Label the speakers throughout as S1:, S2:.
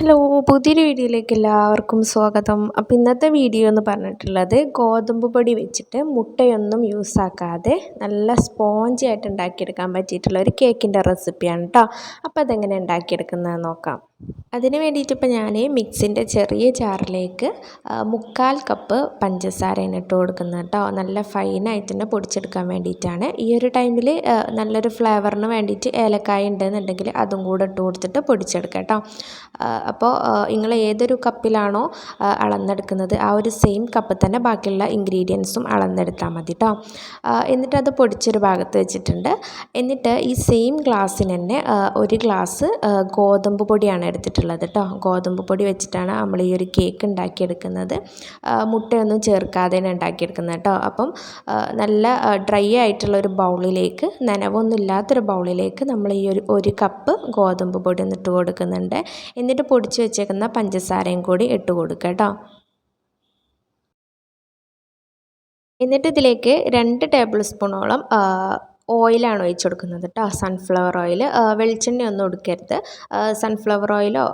S1: Hello പുതിയൊരു വീഡിയോയിലേക്ക് എല്ലാവർക്കും സ്വാഗതം. അപ്പോൾ ഇന്നത്തെ വീഡിയോ എന്ന് പറഞ്ഞിട്ടുള്ളത് ഗോതമ്പ് പൊടി വെച്ചിട്ട് മുട്ടയൊന്നും യൂസ് ആക്കാതെ നല്ല സ്പോഞ്ചി ആയിട്ട് ഉണ്ടാക്കിയെടുക്കാൻ പറ്റിയിട്ടുള്ള ഒരു കേക്കിന്റെ റെസിപ്പിയാണ് കേട്ടോ അപ്പോൾ അതെങ്ങനെ ഉണ്ടാക്കിയെടുക്കുന്നത് നോക്കാം. അതിന് വേണ്ടിയിട്ട് ഇപ്പോൾ ഞാൻ മിക്സിന്റെ ചെറിയ ജാറിലേക്ക് മുക്കാൽ കപ്പ് പഞ്ചസാരയാണ് ഇട്ട് കൊടുക്കുന്നത് കേട്ടോ. നല്ല ഫൈനായിട്ട് തന്നെ പൊടിച്ചെടുക്കാൻ വേണ്ടിയിട്ടാണ്. ഈ ഒരു ടൈമിൽ നല്ലൊരു ഫ്ലേവറിന് വേണ്ടിയിട്ട് ഏലക്കായ ഉണ്ടെന്നുണ്ടെങ്കിൽ അതും കൂടെ ഇട്ട് കൊടുത്തിട്ട് പൊടിച്ചെടുക്കാം കേട്ടോ. അപ്പോൾ നിങ്ങൾ ഏതൊരു കപ്പിലാണോ അളന്നെടുക്കുന്നത് ആ ഒരു സെയിം കപ്പ് തന്നെ ബാക്കിയുള്ള ഇൻഗ്രീഡിയൻസും അളന്നെടുത്താൽ മതി കേട്ടോ. എന്നിട്ട് അത് പൊടിച്ചൊരു ഭാഗത്ത് വെച്ചിട്ടുണ്ട്. എന്നിട്ട് ഈ സെയിം ഗ്ലാസ്സിന് തന്നെ ഒരു ഗ്ലാസ് ഗോതമ്പ് പൊടിയാണ് എടുത്തിട്ടുള്ളത് കേട്ടോ ഗോതമ്പ് പൊടി വെച്ചിട്ടാണ് നമ്മൾ ഈ ഒരു കേക്ക് ഉണ്ടാക്കിയെടുക്കുന്നത്. മുട്ടയൊന്നും ചേർക്കാതെയാണ് ഉണ്ടാക്കിയെടുക്കുന്നത് കേട്ടോ അപ്പം നല്ല ഡ്രൈ ആയിട്ടുള്ള ഒരു ബൗളിലേക്ക് നനവൊന്നും ഇല്ലാത്തൊരു ബൗളിലേക്ക് നമ്മൾ ഈ ഒരു ഒരു കപ്പ് ഗോതമ്പ് പൊടി ഒന്ന് ഇട്ട് കൊടുക്കുന്നുണ്ട്. എന്നിട്ട് പൊടിച്ച് വെച്ചേക്കുന്ന പഞ്ചസാരയും കൂടി ഇട്ട് കൊടുക്കുക കേട്ടോ എന്നിട്ട് ഇതിലേക്ക് രണ്ട് ടേബിൾ സ്പൂണോളം ഓയിലാണ് ഒഴിച്ചു കൊടുക്കുന്നത് കേട്ടോ സൺഫ്ലവർ ഓയിൽ വെളിച്ചെണ്ണ ഒന്നും എടുക്കരുത് സൺഫ്ലവർ ഓയിലോ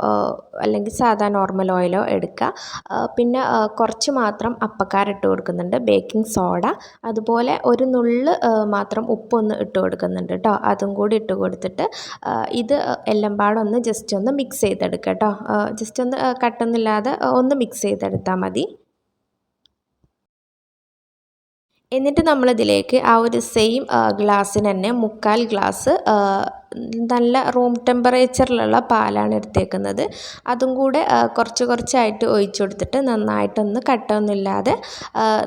S1: അല്ലെങ്കിൽ സാധാ നോർമൽ ഓയിലോ എടുക്കുക. പിന്നെ കുറച്ച് മാത്രം അപ്പക്കാര ഇട്ട് കൊടുക്കുന്നുണ്ട്. ബേക്കിംഗ് സോഡ അതുപോലെ ഒരു നുള്ള് മാത്രം ഉപ്പൊന്ന് ഇട്ട് കൊടുക്കുന്നുണ്ട് കേട്ടോ അതും കൂടി ഇട്ട് കൊടുത്തിട്ട് ഇത് എല്ലാം പാടൊന്ന് ജസ്റ്റ് ഒന്ന് മിക്സ് ചെയ്തെടുക്കുക കേട്ടോ ജസ്റ്റ് ഒന്ന് കട്ടൊന്നുമില്ലാതെ ഒന്ന് മിക്സ് ചെയ്തെടുത്താൽ മതി. എന്നിട്ട് നമ്മളിതിലേക്ക് ആ ഒരു സെയിം ഗ്ലാസ്സിന് തന്നെ മുക്കാൽ ഗ്ലാസ് നല്ല റൂം ടെമ്പറേച്ചറിലുള്ള പാലാണ് എടുത്തേക്കുന്നത്. അതും കൂടെ കുറച്ച് കുറച്ചായിട്ട് ഒഴിച്ചു കൊടുത്തിട്ട് നന്നായിട്ടൊന്ന് കട്ടൊന്നുമില്ലാതെ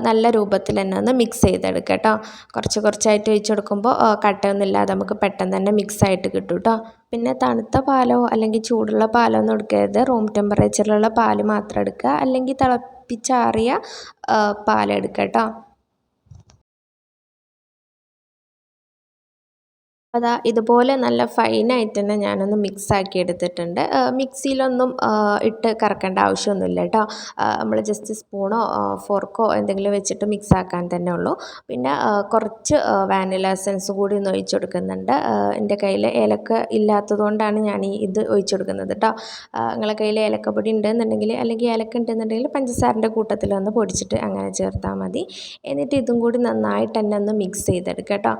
S1: നല്ല രൂപത്തിൽ തന്നെ ഒന്ന് മിക്സ് ചെയ്തെടുക്കുക കേട്ടോ കുറച്ച് കുറച്ചായിട്ട് ഒഴിച്ചു കൊടുക്കുമ്പോൾ കട്ടയൊന്നുമില്ലാതെ നമുക്ക് പെട്ടെന്ന് തന്നെ മിക്സ് ആയിട്ട് കിട്ടും കേട്ടോ പിന്നെ തണുത്ത പാലോ അല്ലെങ്കിൽ ചൂടുള്ള പാലോ ഒന്നും എടുക്കരുത്. റൂം ടെമ്പറേച്ചറിലുള്ള പാൽ മാത്രം എടുക്കുക. അല്ലെങ്കിൽ തിളപ്പിച്ചാറിയ പാലെടുക്കുക കേട്ടോ അതാ ഇതുപോലെ നല്ല ഫൈനായിട്ട് തന്നെ ഞാനൊന്ന് മിക്സ് ആക്കി എടുത്തിട്ടുണ്ട്. മിക്സിയിലൊന്നും ഇട്ട് കറക്കേണ്ട ആവശ്യമൊന്നുമില്ല കേട്ടോ നമ്മൾ ജസ്റ്റ് സ്പൂണോ ഫോർക്കോ എന്തെങ്കിലും വെച്ചിട്ട് മിക്സ് ആക്കാൻ തന്നെ ഉള്ളൂ. പിന്നെ കുറച്ച് വാനില എസൻസ് കൂടി ഒന്ന് ഒഴിച്ചു കൊടുക്കുന്നുണ്ട്. എന്റെ കയ്യിൽ ഏലക്ക ഇല്ലാത്തതുകൊണ്ടാണ് ഞാൻ ഈ ഇത് ഒഴിച്ചു കൊടുക്കുന്നത് കേട്ടോ നിങ്ങളെ കയ്യിൽ ഏലക്കപ്പൊടി ഉണ്ടെന്നുണ്ടെങ്കിൽ അല്ലെങ്കിൽ ഏലക്ക ഉണ്ടെന്നുണ്ടെങ്കിൽ പഞ്ചസാരന്റെ കൂട്ടത്തിൽ ഒന്ന് പൊടിച്ചിട്ട് അങ്ങനെ ചേർത്താൽ മതി. എന്നിട്ട് ഇതും കൂടി നന്നായിട്ട് തന്നെ ഒന്ന് മിക്സ് ചെയ്തെടുക്കാം കേട്ടോ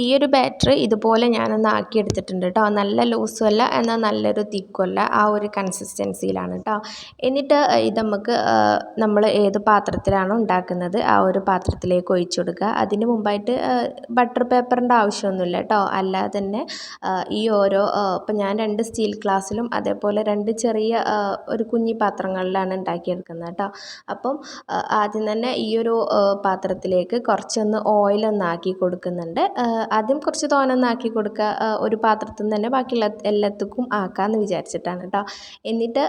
S1: ഈ ഒരു ബാറ്റർ ഇതുപോലെ ഞാനൊന്ന് ആക്കിയെടുത്തിട്ടുണ്ട് കേട്ടോ നല്ല ലൂസും അല്ല എന്നാൽ നല്ലൊരു തിക്കും അല്ല ആ ഒരു കൺസിസ്റ്റൻസിയിലാണ് കേട്ടോ എന്നിട്ട് ഇത് നമുക്ക് നമ്മൾ ഏത് പാത്രത്തിലാണോ ഉണ്ടാക്കുന്നത് ആ ഒരു പാത്രത്തിലേക്ക് ഒഴിച്ചു കൊടുക്കുക. അതിന് മുമ്പായിട്ട് ബട്ടർ പേപ്പറിന്റെ ആവശ്യമൊന്നുമില്ല കേട്ടോ അല്ലാതെ തന്നെ ഈ ഓരോ ഇപ്പം ഞാൻ രണ്ട് സ്റ്റീൽ ഗ്ലാസ്സിലും അതേപോലെ രണ്ട് ചെറിയ ഒരു കുഞ്ഞി പാത്രങ്ങളിലാണ് ഉണ്ടാക്കിയെടുക്കുന്നത് കേട്ടോ അപ്പം ആദ്യം തന്നെ ഈ ഒരു പാത്രത്തിലേക്ക് കുറച്ചൊന്ന് ഓയിലൊന്നാക്കി കൊടുക്കുന്നുണ്ട്. ആദ്യം കുറച്ച് തോനൊന്ന് കൊടുക്കുക. ഒരു പാത്രത്തിൽ നിന്ന് തന്നെ ബാക്കിയുള്ള എല്ലാത്തുക്കും ആക്കാമെന്ന് വിചാരിച്ചിട്ടാണ് കേട്ടോ. എന്നിട്ട്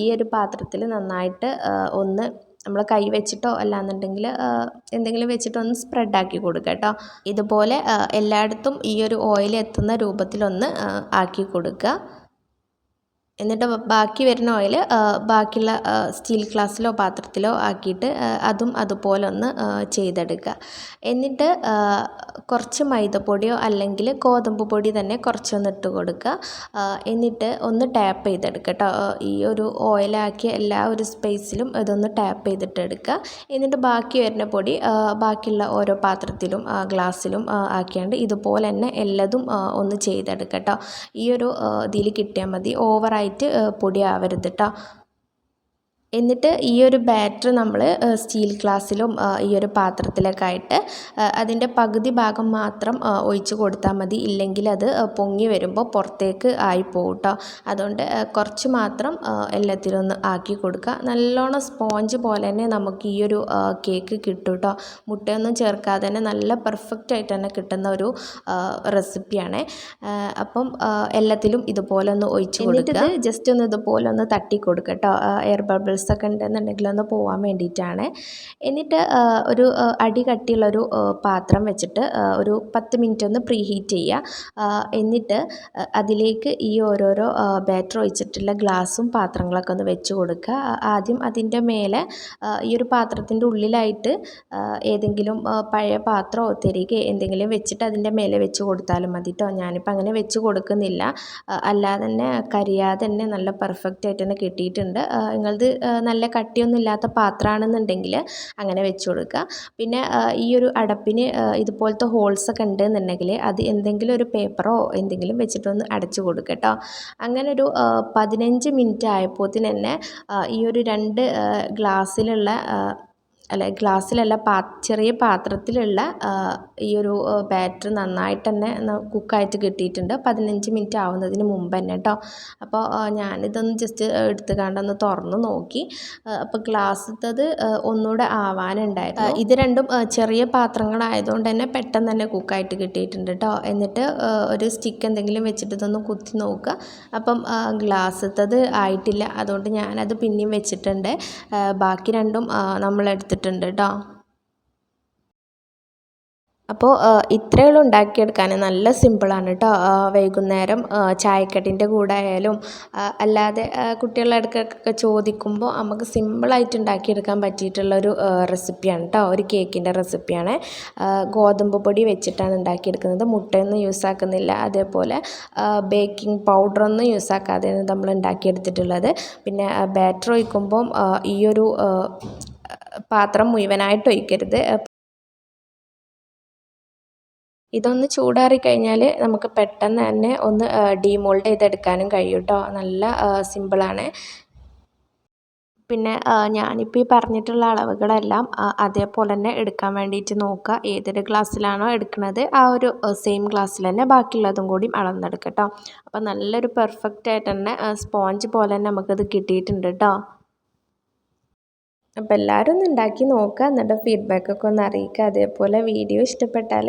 S1: ഈ ഒരു പാത്രത്തിൽ നന്നായിട്ട് ഒന്ന് നമ്മൾ കൈ വെച്ചിട്ടോ അല്ലാന്നുണ്ടെങ്കിൽ എന്തെങ്കിലും വെച്ചിട്ടോ ഒന്ന് സ്പ്രെഡാക്കി കൊടുക്കുക കേട്ടോ. ഇതുപോലെ എല്ലായിടത്തും ഈ ഒരു ഓയിൽ എത്തുന്ന രൂപത്തിലൊന്ന് ആക്കി കൊടുക്കുക. എന്നിട്ട് ബാക്കി വരുന്ന ഓയിൽ ബാക്കിയുള്ള സ്റ്റീൽ ഗ്ലാസ്സിലോ പാത്രത്തിലോ ആക്കിയിട്ട് അതും അതുപോലെ ഒന്ന് ചെയ്തെടുക്കുക. എന്നിട്ട് കുറച്ച് മൈദപ്പൊടിയോ അല്ലെങ്കിൽ ഗോതമ്പ് പൊടി തന്നെ കുറച്ചൊന്ന് ഇട്ട് കൊടുക്കുക. എന്നിട്ട് ഒന്ന് ടാപ്പ് ചെയ്തെടുക്കുക കേട്ടോ ഈ ഒരു ഓയിലാക്കിയ എല്ലാ ഒരു സ്പേസിലും ഇതൊന്ന് ടാപ്പ് ചെയ്തിട്ട് എടുക്കുക. എന്നിട്ട് ബാക്കി വരുന്ന പൊടി ബാക്കിയുള്ള ഓരോ പാത്രത്തിലും ഗ്ലാസ്സിലും ആക്കിയാണ്ട് ഇതുപോലെ തന്നെ എല്ലതും ഒന്ന് ചെയ്തെടുക്കുക കേട്ടോ ഈ ഒരു ഇതിൽ കിട്ടിയാൽ മതി. ഓവറായി ആയിട്ട് പൊടിയാവരുത് കേട്ടോ എന്നിട്ട് ഈ ഒരു ബാറ്റർ നമ്മൾ സ്റ്റീൽ ഗ്ലാസ്സിലും ഈ ഒരു പാത്രത്തിലൊക്കെ ആയിട്ട് അതിന്റെ പകുതി ഭാഗം മാത്രം ഒഴിച്ച് കൊടുത്താൽ മതി. ഇല്ലെങ്കിൽ അത് പൊങ്ങി വരുമ്പോൾ പുറത്തേക്ക് ആയി പോകും കേട്ടോ അതുകൊണ്ട് കുറച്ച് മാത്രം എല്ലാത്തിലും ഒന്ന് ആക്കി കൊടുക്കുക. നല്ലോണം സ്പോഞ്ച് പോലെ തന്നെ നമുക്ക് ഈ ഒരു കേക്ക് കിട്ടും കേട്ടോ മുട്ടയൊന്നും ചേർക്കാതെ തന്നെ നല്ല പെർഫെക്റ്റ് ആയിട്ട് തന്നെ കിട്ടുന്ന ഒരു റെസിപ്പിയാണ്. അപ്പം എല്ലാത്തിലും ഇതുപോലെ ഒന്ന് ഒഴിച്ച് കൊടുക്കുക. ജസ്റ്റ് ഒന്ന് ഇതുപോലെ ഒന്ന് തട്ടി കൊടുക്കുക കേട്ടോ എയർ ബബിൾസ് ബബിൾസ് ഒക്കെ ഉണ്ടെന്നുണ്ടെങ്കിൽ ഒന്ന് പോകാൻ വേണ്ടിയിട്ടാണ്. എന്നിട്ട് ഒരു അടി കട്ടിയുള്ളൊരു പാത്രം വെച്ചിട്ട് ഒരു പത്ത് മിനിറ്റ് ഒന്ന് പ്രീ ഹീറ്റ് ചെയ്യുക എന്നിട്ട് അതിലേക്ക് ഈ ഓരോരോ ബാറ്റർ ഒഴിച്ചിട്ടുള്ള ഗ്ലാസും പാത്രങ്ങളൊക്കെ ഒന്ന് വെച്ച് കൊടുക്കുക. ആദ്യം അതിന്റെ മേലെ ഈ ഒരു പാത്രത്തിന്റെ ഉള്ളിലായിട്ട് ഏതെങ്കിലും പഴയ പാത്രമോ തിരികെ എന്തെങ്കിലും വെച്ചിട്ട് അതിന്റെ മേലെ വെച്ച് കൊടുത്താലും മതി കേട്ടോ ഞാനിപ്പോൾ അങ്ങനെ വെച്ച് കൊടുക്കുന്നില്ല. അല്ലാതെ തന്നെ കരിയാതെ തന്നെ നല്ല പെർഫെക്റ്റ് ആയിട്ട് തന്നെ കിട്ടിയിട്ടുണ്ട്. നിങ്ങളത് നല്ല കട്ടിയൊന്നും ഇല്ലാത്ത പാത്രമാണെന്നുണ്ടെങ്കിൽ അങ്ങനെ വെച്ച് കൊടുക്കുക. പിന്നെ ഈ ഒരു അടപ്പിന് ഇതുപോലത്തെ ഹോൾസ് ഒക്കെ ഉണ്ട് ഉണ്ടെന്നുണ്ടെങ്കിൽ അത് എന്തെങ്കിലും ഒരു പേപ്പറോ എന്തെങ്കിലും വെച്ചിട്ടൊന്ന് അടച്ചു കൊടുക്കുക കേട്ടോ. അങ്ങനെ ഒരു പതിനഞ്ച് മിനിറ്റ് ആയപ്പോൾ തന്നെ ഈ ഒരു രണ്ട് ഗ്ലാസ്സിലുള്ള അല്ല ഗ്ലാസ്സിലല്ല പാ ചെറിയ പാത്രത്തിലുള്ള ഈ ഒരു ബാറ്റർ നന്നായിട്ട് തന്നെ കുക്കായിട്ട് കിട്ടിയിട്ടുണ്ട്. പതിനഞ്ച് മിനിറ്റ് ആവുന്നതിന് മുമ്പ് തന്നെ കേട്ടോ അപ്പോൾ ഞാനിതൊന്ന് ജസ്റ്റ് എടുത്ത് കണ്ടൊന്ന് തുറന്ന് നോക്കി. അപ്പോൾ ഗ്ലാസ്സിത്തത് ഒന്നുകൂടെ ആവാനുണ്ടായിരുന്നു. ഇത് രണ്ടും ചെറിയ പാത്രങ്ങളായതുകൊണ്ട് തന്നെ പെട്ടെന്ന് തന്നെ കുക്കായിട്ട് കിട്ടിയിട്ടുണ്ട് കേട്ടോ എന്നിട്ട് ഒരു സ്റ്റിക്ക് എന്തെങ്കിലും വെച്ചിട്ട് ഇതൊന്ന് കുത്തി നോക്കുക. അപ്പം അത് ആയിട്ടില്ല. അതുകൊണ്ട് ഞാനത് പിന്നെയും വെച്ചിട്ടുണ്ട്. ബാക്കി രണ്ടും നമ്മൾ എടുത്തിട്ടുണ്ട് കേട്ടോ അപ്പോൾ ഇത്രയേ ഉള്ളൂ ഉണ്ടാക്കിയെടുക്കാൻ നല്ല സിമ്പിളാണ് കേട്ടോ വൈകുന്നേരം ചായക്കട്ടിന്റെ കൂടെ ആയാലും അല്ലാതെ കുട്ടികളുടെ അടുക്കൊക്കെ ചോദിക്കുമ്പോൾ നമുക്ക് സിമ്പിളായിട്ട് ഉണ്ടാക്കിയെടുക്കാൻ പറ്റിയിട്ടുള്ളൊരു റെസിപ്പിയാണ് കേട്ടോ ഒരു കേക്കിന്റെ റെസിപ്പിയാണ്. ഗോതമ്പ് പൊടി വെച്ചിട്ടാണ് ഉണ്ടാക്കിയെടുക്കുന്നത്. മുട്ടയൊന്നും യൂസ് ആക്കുന്നില്ല. അതേപോലെ ബേക്കിംഗ് പൗഡറൊന്നും യൂസ് ആക്കാതെയാണ് നമ്മൾ ഉണ്ടാക്കിയെടുത്തിട്ടുള്ളത്. പിന്നെ ബാറ്റർ ഒഴിക്കുമ്പം ഈ ഒരു പാത്രം മുഴുവനായിട്ട് ഒഴിക്കരുത്. ഇതൊന്ന് ചൂടാറി കഴിഞ്ഞാൽ നമുക്ക് പെട്ടെന്ന് തന്നെ ഒന്ന് ഡീമോൾഡ് ചെയ്തെടുക്കാനും കഴിയും കേട്ടോ നല്ല സിമ്പിളാണ് പിന്നെ ഞാനിപ്പോൾ ഈ പറഞ്ഞിട്ടുള്ള അളവുകളെല്ലാം അതേപോലെ തന്നെ എടുക്കാൻ വേണ്ടിയിട്ട് നോക്കുക ഏതൊരു ഗ്ലാസ്സിലാണോ എടുക്കുന്നത് ആ ഒരു സെയിം ഗ്ലാസ്സിൽ തന്നെ ബാക്കിയുള്ളതും കൂടി അളന്നെടുക്കുക കേട്ടോ അപ്പോൾ നല്ലൊരു പെർഫെക്റ്റ് ആയിട്ട് തന്നെ സ്പോഞ്ച് പോലെ തന്നെ നമുക്കത് കിട്ടിയിട്ടുണ്ട് കേട്ടോ അപ്പോൾ എല്ലാവരും ഒന്ന് ഉണ്ടാക്കി നോക്കുക. എന്നിട്ട് ഫീഡ്ബാക്കൊക്കെ ഒന്ന് അറിയിക്കുക. അതേപോലെ വീഡിയോ ഇഷ്ടപ്പെട്ടാൽ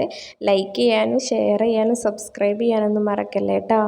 S1: ലൈക്ക് ചെയ്യാനും ഷെയർ ചെയ്യാനും സബ്സ്ക്രൈബ് ചെയ്യാനൊന്നും മറക്കല്ലേ കേട്ടോ